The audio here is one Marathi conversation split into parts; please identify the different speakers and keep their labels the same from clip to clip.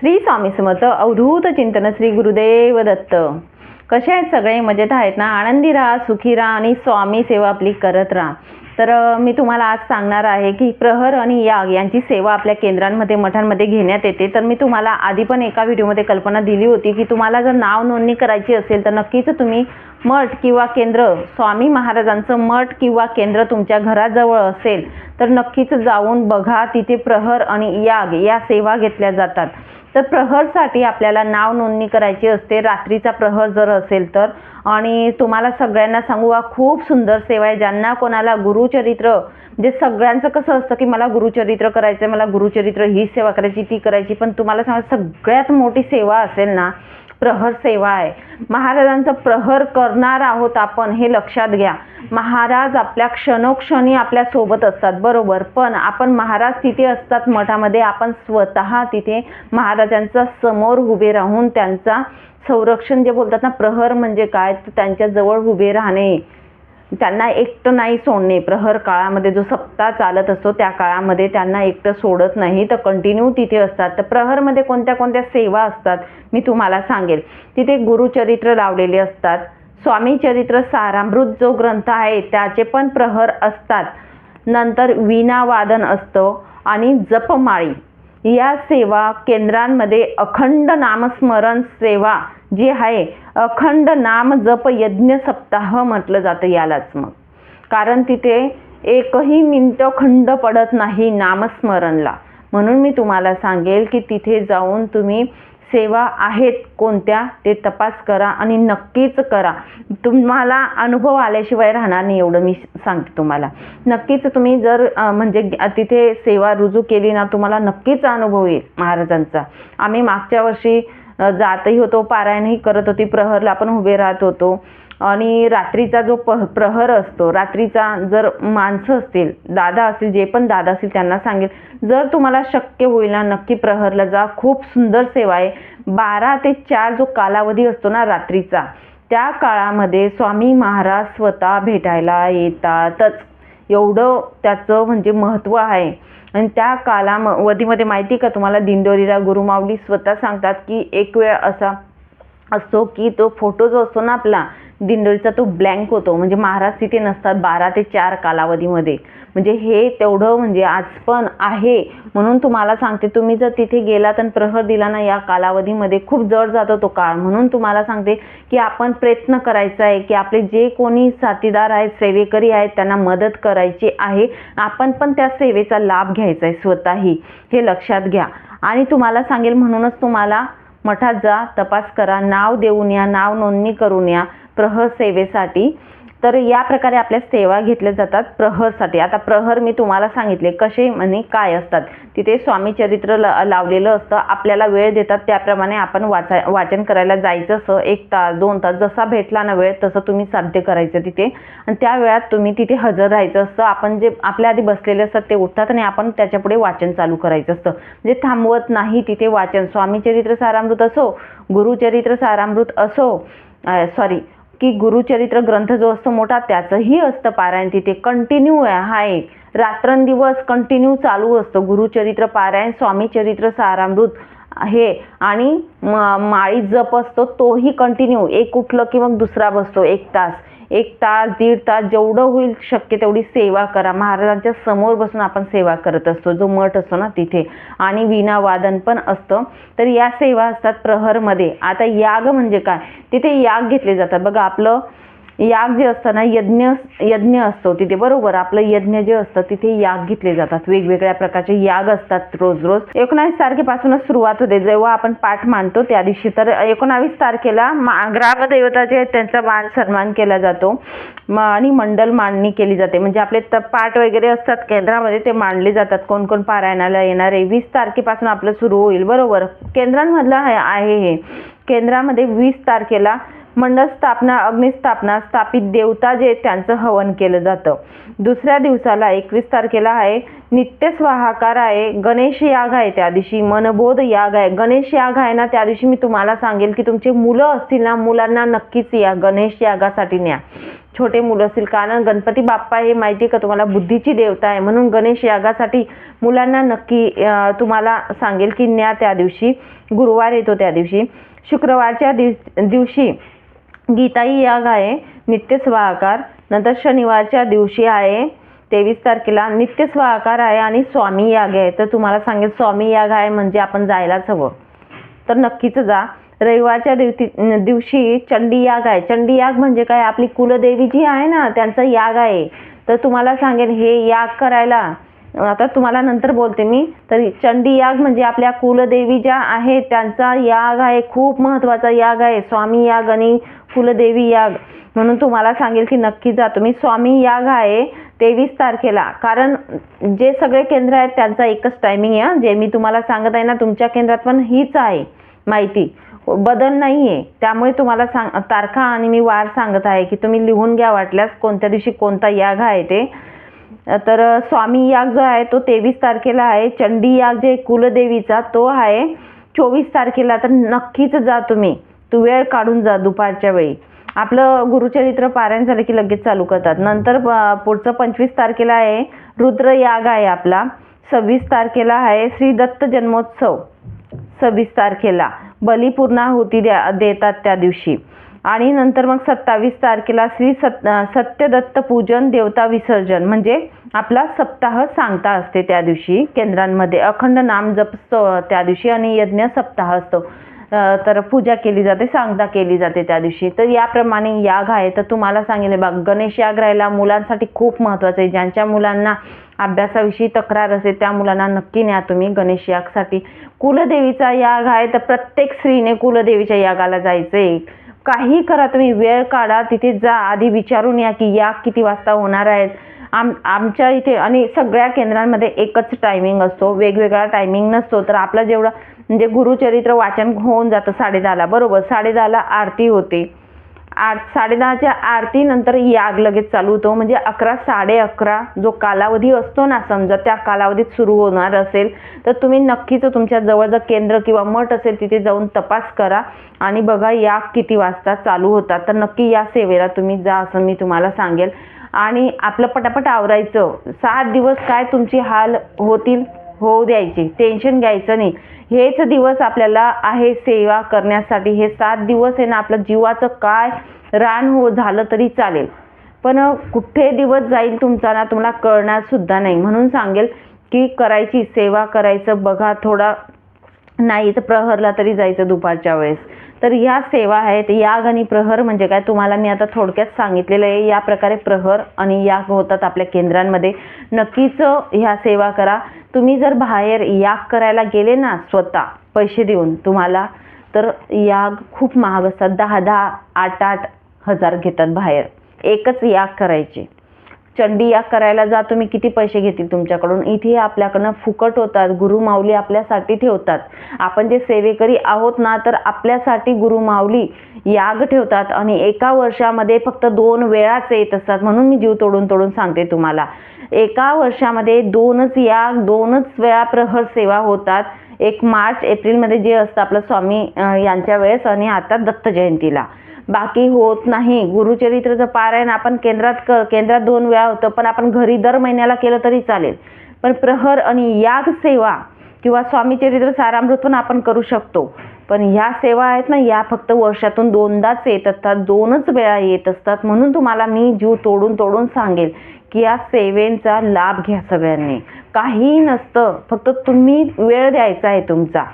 Speaker 1: श्री स्वामी समर्थ अवधूत चिंतन श्री गुरुदेव दत्त कसे आहेत सगळे? मजेत आहेत ना? आनंदी राहा सुखी राहा आणि स्वामी सेवा आपली करत राहा. तर मी तुम्हाला आज सांगणार आहे की प्रहर आणि याग यांची सेवा आपल्या केंद्रांमध्ये मठांमध्ये घेण्यात येते. तर मी तुम्हाला आधी पण एका व्हिडिओमध्ये कल्पना दिली होती की तुम्हाला जर नाव नोंदणी करायची असेल तर नक्कीच तुम्ही मठ किंवा केंद्र स्वामी महाराजांचं मठ किंवा केंद्र तुमच्या घराजवळ असेल तर नक्कीच जाऊन बघा. तिथे प्रहर आणि याग या सेवा घेतल्या जातात. तर प्रहरसाठी आपल्याला नाव नोंदणी करायची असते. रात्रीचा प्रहर जर असेल तर. आणि तुम्हाला सगळ्यांना सांगू हा खूप सुंदर सेवा आहे. ज्यांना कोणाला गुरुचरित्र म्हणजे सगळ्यांचं कसं असतं की मला गुरुचरित्र करायचं आहे मला गुरुचरित्र ही सेवा करायची ती करायची पण तुम्हाला सांगा सगळ्यात मोठी सेवा असेल ना प्रहर सेवा आहे. महाराजांचं प्रहर करणार आहोत आपण हे लक्षात घ्या. महाराज आपल्या क्षणोक्षणी आपल्यासोबत असतात बरोबर. पण आपण महाराज तिथे असतात मठामध्ये आपण स्वतः तिथे महाराजांचा समोर उभे राहून त्यांचा संरक्षण जे बोलतात ना प्रहर म्हणजे काय? तर त्यांच्या जवळ उभे राहणे. त्यांना एकटं नाही सोडणे. प्रहर काळामध्ये जो सप्ताह चालत असतो त्या काळामध्ये त्यांना एकटं सोडत नाही. तर कंटिन्यू तिथे असतात. तर प्रहरमध्ये कोणत्या कोणत्या सेवा असतात मी तुम्हाला सांगेल. तिथे गुरुचरित्र लावलेले असतात. स्वामी चरित्र सारामृत जो ग्रंथ आहे त्याचे पण प्रहर असतात. नंतर वीणावादन असतं आणि जपमाळी. या सेवा केंद्रांमध्ये अखंड नामस्मरण सेवा जे आहे अखंड नाम जप यज्ञ सप्ताह म्हटलं जातं यालाच मग. कारण तिथे एकही मिनटं खंड पडत नाही नामस्मरणला. म्हणून मी तुम्हाला सांगेल की तिथे जाऊन तुम्ही सेवा आहेत कोणत्या ते तपास करा आणि नक्कीच करा. तुम्हाला अनुभव आल्याशिवाय राहणार नाही एवढं मी सांगते तुम्हाला. नक्कीच तुम्ही जर म्हणजे तिथे सेवा रुजू केली ना तुम्हाला नक्कीच अनुभव येईल महाराजांचा. आम्ही मागच्या वर्षी जातही होतो पारायणही करत होती प्रहरला पण उभे राहत होतो. आणि रात्रीचा जो प प्रहर असतो रात्रीचा जर माणसं असतील दादा असतील जे पण दादा असतील त्यांना सांगेल जर तुम्हाला शक्य होईल ना नक्की प्रहरला जा. खूप सुंदर सेवा आहे. बारा ते चार जो कालावधी असतो ना रात्रीचा त्या काळामध्ये स्वामी महाराज स्वतः भेटायला येतातच. एवढं त्याचं म्हणजे महत्त्व आहे. आणि त्या कालावधीमध्ये माहिती का तुम्हाला? दिंडोरीला गुरुमाऊली स्वतः सांगतात की एक वेळ असा असतो की तो फोटो जो असतो ना आपला दिंडोरीचा तो ब्लँक होतो. म्हणजे महाराज तिथे नसतात बारा ते चार कालावधीमध्ये. म्हणजे हे तेवढं म्हणजे आज पण आहे. म्हणून तुम्हाला सांगते तुम्ही जर तिथे गेलात आणि प्रहर दिला ना या कालावधीमध्ये खूप जड जातो तो काळ. म्हणून तुम्हाला सांगते की आपण प्रयत्न करायचा आहे की आपले जे कोणी साथीदार आहेत सेवेकरी आहेत त्यांना मदत करायची आहे. आपण पण त्या सेवेचा लाभ घ्यायचा आहे स्वतःही. हे लक्षात घ्या. आणि तुम्हाला सांगेल म्हणूनच तुम्हाला मठात जा तपास करा नाव देऊन या नाव नोंदणी करून या प्रहर सेवेसाठी. तर या प्रकारे आपल्या सेवा घेतल्या जातात प्रहरसाठी. आता प्रहर मी तुम्हाला सांगितले कसे आणि काय असतात? तिथे स्वामी चरित्र लावलेलं असतं. आपल्याला वेळ देतात त्याप्रमाणे आपण वाचा वाचन करायला जायचं असं एक तास दोन तास. जसा भेटला ना वेळ तसं तुम्ही साध्य करायचं तिथे. आणि त्या वेळात तुम्ही तिथे हजर राहायचं असतं. आपण जे आपल्या आधी बसलेले असतात ते उठतात आणि आपण त्याच्यापुढे वाचन चालू करायचं असतं. म्हणजे थांबवत नाही तिथे वाचन. स्वामी चरित्र सारामृत असो गुरुचरित्र सारामृत असो सॉरी की गुरुचरित्र ग्रंथ जो असतो मोठा त्याचंही असतं पारायण. तिथे कंटिन्यू आहे. हा एक. रात्रंदिवस कंटिन्यू चालू असतं. गुरुचरित्र पारायण स्वामीचरित्र सारामृत हे. आणि म- माळी जप असतो तोही कंटिन्यू एक उठलं की मग दुसरा बसतो. एक तास. एक तास दीड तास जेवढं होईल शक्य तेवढी सेवा करा. महाराजांच्या समोर बसून आपण सेवा करत असतो. जो मठ असतो ना तिथे. आणि वीणा वादन पण असतं. तर या सेवा असतात प्रहरमध्ये. आता याग म्हणजे काय? तिथे याग घेतले जातात. बघा आपलं याग जे असतं ना यज्ञ यज्ञ असतो तिथे बरोबर? आपलं यज्ञ जे असतं तिथे याग घेतले जातात. वेगवेगळ्या प्रकारचे याग असतात रोज रोज. एकोणावीस तारखेपासूनच सुरुवात होते. जेव्हा आपण पाठ मांडतो त्या दिवशी तर एकोणावीस तारखेला मा ग्रामदेवता जे आहेत त्यांचा मान सन्मान केला जातो. म आणि मंडल मांडणी केली जाते. म्हणजे आपले त पाठ वगैरे असतात केंद्रामध्ये ते मांडले जातात. कोण कोण पारायणाला येणार आहे? वीस तारखेपासून आपलं सुरू होईल. बरोबर? केंद्रांमधलं आहे हे. केंद्रामध्ये वीस तारखेला मंडळ स्थापना अग्निस्थापना स्थापित देवता जे त्यांचं हवन केलं जातं. दुसऱ्या दिवसाला एकवीस तारखेला आहे नित्य स्वाहाकार आहे गणेश याग आहे त्या दिवशी मनबोध याग आहे. गणेश याग आहे ना त्या दिवशी मी तुम्हाला सांगेल की तुमचे मुलं असतील ना मुलांना नक्कीच या गणेश यागासाठी न्या. छोटे मुलं असतील कारण गणपती बाप्पा हे माहिती आहे का तुम्हाला बुद्धीची देवता आहे. म्हणून गणेश यागासाठी मुलांना नक्की तुम्हाला सांगेल की न्या त्या दिवशी. गुरुवार येतो त्या दिवशी. शुक्रवारच्या दिव दिवशी गीताई याग आहे नित्य स्वाहाकार. नंतर शनिवारच्या दिवशी आहे तेवीस तारखेला नित्य स्वाहाकार आहे आणि स्वामी याग आहे तर तुम्हाला सांगेल स्वामी याग आहे म्हणजे आपण जायलाच हवं. तर नक्कीच जा. रविवारच्या दिवशी दिवशी चंडी याग आहे. चंडी याग म्हणजे काय? आपली कुलदेवी जी आहे ना त्यांचा याग आहे. तर तुम्हाला सांगेन हे याग करायला आता तुम्हाला नंतर बोलते मी. तर चंडी याग म्हणजे आपल्या कुलदेवी ज्या आहेत त्यांचा याग आहे खूप महत्त्वाचा याग आहे. स्वामी याग आणि कुलदेवी याग. म्हणून तुम्हाला सांगेल की नक्की जा तुम्ही. स्वामी याग आहे तेवीस तारखेला. कारण जे सगळे केंद्र आहेत त्यांचा एकच टायमिंग आहे जे मी तुम्हाला सांगत आहे ना तुमच्या केंद्रात पण हीच आहे माहिती. बदल नाही आहे त्यामुळे तुम्हाला सांग तारखा आणि मी वार सांगत आहे की तुम्ही लिहून घ्या वाटल्यास कोणत्या दिवशी कोणता याग आहे ते. तर स्वामी याग जो आहे तो तेवीस तारखेला आहे. चंडी याग जे कुलदेवीचा तो आहे. चोवीस तारखेला तर नक्कीच जा तुम्ही. तू वेळ काढून जा दुपारच्या वेळी. आपलं गुरुचरित्र पारायण झालं की लगेच चालू करतात. नंतर पुढचं पंचवीस तारखेला आहे. रुद्र याग आहे आपला. सव्वीस तारखेला आहे श्री दत्त जन्मोत्सव. सव्वीस तारखेला. बली होती द्या देतात त्या दिवशी. आणि नंतर मग सत्तावीस तारखेला श्री सत सत्यदत्त पूजन देवता विसर्जन म्हणजे आपला सप्ताह सांगता असते त्या दिवशी केंद्रांमध्ये. अखंड नाम जपतो त्या दिवशी आणि यज्ञ सप्ताह असतो. तर पूजा केली जाते सांगता केली जाते त्या दिवशी. तर याप्रमाणे याग आहे तर तुम्हाला सांगितले बघ गणेश याग राहिला मुलांसाठी खूप महत्त्वाचं आहे. ज्यांच्या मुलांना अभ्यासाविषयी तक्रार असेल त्या मुलांना नक्की न्या तुम्ही गणेश यागसाठी. कुलदेवीचा याग आहे तर प्रत्येक स्त्रीने कुलदेवीच्या यागाला जायचं एक काही करा तुम्ही वेळ काढा तिथे जा आधी विचारून या की या किती वाजता होणार आहेत. आम आमच्या इथे आणि सगळ्या केंद्रांमध्ये एकच टायमिंग असतो वेगवेगळा टायमिंग नसतो. तर आपला जेवढा म्हणजे गुरुचरित्र वाचन होऊन जातं साडेदहाला बरोबर? साडेदहाला आरती होते. आठ साडेदहाच्या आरतीनंतर याग लगेच चालू होतो. म्हणजे अकरा साडे अकरा जो कालावधी असतो ना समजा त्या कालावधीत सुरू होणार असेल तर तुम्ही नक्कीच तुमच्या जवळ जर केंद्र किंवा मठ असेल तिथे जाऊन तपास करा. आणि बघा याग किती वाजता चालू होतात. तर नक्की या सेवेला तुम्ही जा असं मी तुम्हाला सांगेल. आणि आपलं पटापट आवरायचं. सात दिवस काय तुमची हाल होतील? होऊ द्यायची. टेन्शन घ्यायचं नाही. हेच दिवस आपल्याला आहे सेवा करण्यासाठी. हे सात दिवस आहे ना आपलं जीवाचं काय रान हो झालं तरी चालेल. पण कुठे दिवस जाईल तुमचा ना तुम्हाला कळणार सुद्धा नाही. म्हणून सांगेल की करायची सेवा करायचं बघा थोडा नाही तर प्रहरला तरी जायचं दुपारच्या वेळेस. तर ह्या सेवा आहेत याग आणि प्रहर म्हणजे काय? तुम्हाला मी आता थोडक्यात सांगितलेलं आहे या प्रकारे प्रहर आणि याग होतात आपल्या केंद्रांमध्ये. नक्कीच ह्या सेवा करा. तुम्ही जर बाहेर याग करायला गेले ना स्वतः पैसे देऊन तुम्हाला तर याग खूप महाग असतात. दहा दहा आठ आठ हजार घेतात बाहेर. एकच याग करायची. चंडी याग करायला जा तुम्ही किती पैसे घेतील तुमच्याकडून? इथे आपल्याकडनं फुकट होतात गुरुमाऊली आपल्यासाठी ठेवतात. आपण जे सेवेकरी आहोत ना तर आपल्यासाठी गुरुमाऊली याग ठेवतात आणि एका वर्षामध्ये फक्त दोन वेळाच येत असतात. म्हणून मी जीव तोडून तोडून सांगते तुम्हाला. एका वर्षामध्ये दोनच याग दोनच वेळा प्रहर सेवा होतात. एक मार्च एप्रिलमध्ये जे असतं आपलं स्वामी यांच्या वेळेस आणि आता दत्त जयंतीला. बाकी होत नाही. गुरुचरित्रचं पारायण आपण केंद्रात कर केंद्रात दोन वेळा होतं पण आपण घरी दर महिन्याला केलं तरी चालेल. पण प्रहर आणि याग सेवा किंवा स्वामीचरित्र सारामृत पण आपण करू शकतो. पण ह्या सेवा आहेत ना या फक्त वर्षातून दोनदाच येत असतात दोनच वेळा येत असतात. म्हणून तुम्हाला मी जीव तोडून तोडून सांगेल की या सेवेचा लाभ घ्या सगळ्यांनी. काहीही नसतं फक्त तुम्ही वेळ द्यायचा आहे तुमचा.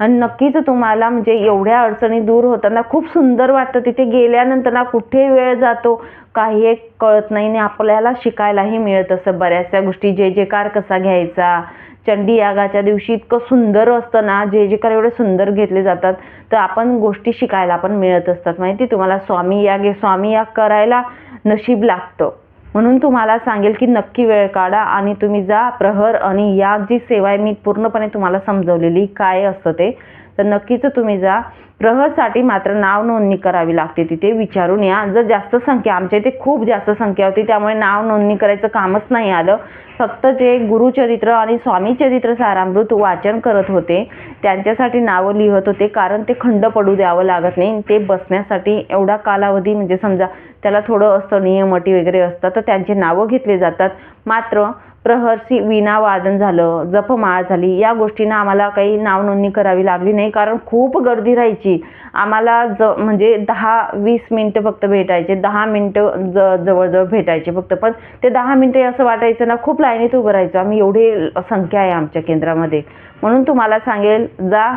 Speaker 1: आणि नक्कीच तुम्हाला म्हणजे एवढ्या अडचणी दूर होताना खूप सुंदर वाटतं. तिथे गेल्यानंतर ना कुठे वेळ जातो काही एक कळत नाही आणि आपल्याला शिकायलाही मिळत असं बऱ्याचशा गोष्टी. जे जेकार कसा घ्यायचा चंडी यागाच्या दिवशी इतकं सुंदर असतं ना जे जेकार एवढे सुंदर घेतले जातात तर आपण गोष्टी शिकायला पण मिळत असतात. माहिती तुम्हाला स्वामी याग हे स्वामी याग करायला नशीब लागतं. म्हणून तुम्हाला सांगेल की नक्की वेळ काढा आणि तुम्ही जा प्रहर आणि या जी सेवा आहे मी पूर्णपणे तुम्हाला समजवलेली काय असतं ते. तर नक्कीच तुम्ही जा. प्रहरसाठी मात्र नाव नोंदणी करावी लागते तिथे विचारून या. जर जास्त संख्या आमच्या इथे खूप जास्त संख्या होती त्यामुळे नाव नोंदणी करायचं कामच नाही आलं. फक्त जे गुरुचरित्र आणि स्वामीचरित्र सारामृत वाचन करत होते त्यांच्यासाठी नावं लिहत होते कारण ते खंड पडू द्यावं लागत नाही. ते बसण्यासाठी एवढा कालावधी म्हणजे समजा त्याला थोडं असतं नियम अटी वगैरे असतात तर त्यांचे नावं घेतले जातात. मात्र प्रहर्षी विणा वादन झालं जपमाळ झाली या गोष्टींना आम्हाला काही नावनोंदणी करावी लागली नाही कारण खूप गर्दी राहायची. आम्हाला ज म्हणजे दहा वीस मिनटं फक्त भेटायचे दहा मिनटं ज जवळजवळ भेटायचे फक्त. पण ते दहा मिनटं असं वाटायचं ना खूप लाईनीत उभं राहायचं. आम्ही एवढे संख्या आहे आमच्या केंद्रामध्ये. म्हणून तुम्हाला सांगेल जा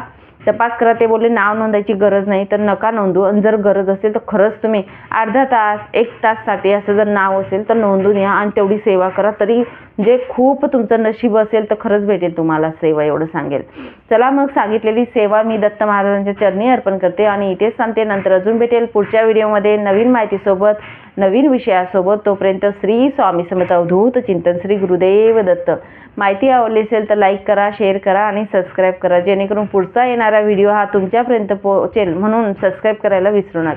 Speaker 1: तपास करा. ते बोलले नाव नोंदायची गरज नाही तर नका नोंदू. आणि जर गरज असेल तर खरंच तुम्ही अर्धा तास एक ताससाठी असं जर नाव असेल तर नोंदून या आणि तेवढी सेवा करा. तरी जे खूप तुमचं नशीब असेल तर खरंच भेटेल तुम्हाला सेवा एवढं सांगेल. चला मग सांगितलेली सेवा मी दत्त महाराजांच्या चरणी अर्पण करते आणि इथेच सांगते नंतर अजून भेटेल पुढच्या व्हिडिओमध्ये नवीन माहितीसोबत नवीन विषयासोबत. तोपर्यंत श्री स्वामी समर्थ अवधूत चिंतन श्री गुरुदेव दत्त. माहिती आवडली असेल तर लाईक करा शेअर करा आणि सबस्क्राईब करा. जेणेकरून पुढचा येणारा व्हिडिओ हा तुमच्यापर्यंत पोहोचेल. म्हणून सबस्क्राईब करायला विसरू नका.